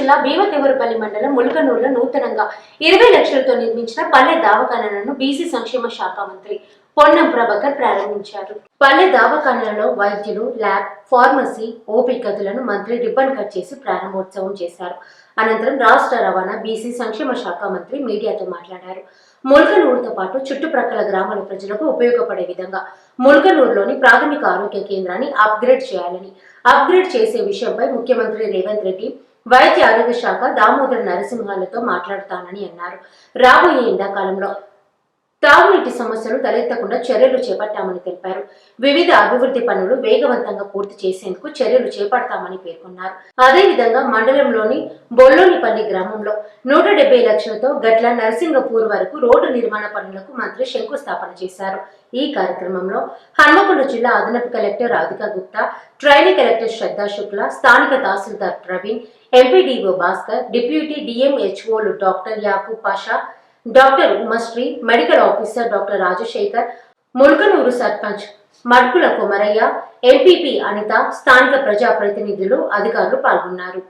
జిల్లా భీమతివరపల్లి మండలం ములకనూరులో నూతనంగా ఇరవై లక్షలతో నిర్మించిన పల్లె దావఖానాలను బీసీ సంక్షేమ శాఖ మంత్రి పొన్నం ప్రభాకర్ ప్రారంభించారు. పల్లె దావఖానాలలో వైద్యులు ల్యాబ్ ఫార్మసీ ఓపీ గదులను మంత్రి రిబ్బన్ కట్ చేసి ప్రారంభోత్సవం చేశారు. అనంతరం రాష్ట్ర రవాణా బీసీ సంక్షేమ శాఖ మంత్రి మీడియాతో మాట్లాడారు. ముల్కనూరుతో పాటు చుట్టుప్రక్కల గ్రామాల ప్రజలకు ఉపయోగపడే విధంగా ముల్కనూరులోని ప్రాథమిక ఆరోగ్య కేంద్రాన్ని అప్గ్రేడ్ చేయాలని అప్గ్రేడ్ చేసే విషయంపై ముఖ్యమంత్రి రేవంత్ రెడ్డి వైద్య ఆరోగ్య శాఖ దామోదర నరసింహాలతో మాట్లాడుతానని అన్నారు. రాబోయే ఎండాకాలంలో తాగునీటి సమస్యలు తలెత్తకుండా చర్యలు చేపట్టామని తెలిపారు. వివిధ అభివృద్ధి పనులు వేగవంతంగా పూర్తి చేసేందుకు చర్యలు చేపడతామని పేర్కొన్నారు. అదేవిధంగా మండలంలోని బొల్లోనిపల్లి గ్రామంలో నూట డెబ్బై లక్షలతో గట్ల నరసింగపూర్ వరకు రోడ్డు నిర్మాణ పనులకు మంత్రి శంకుస్థాపన చేశారు. ఈ కార్యక్రమంలో హన్మకొండ జిల్లా అదనపు collector Radhika Gupta trainee collector Shraddha Shukla స్థానిక తహసీల్దార్ Praveen MPDO Bhaskar deputy డిఎంహెచ్ఓలు doctor Yakub Pasha doctor Umashri medical officer doctor Rajashekar Mulakanur sarpanch Madkula Kumaraiah MPP Anitha స్థానిక ప్రజాప్రతినిధులు అధికారులు పాల్గొన్నారు.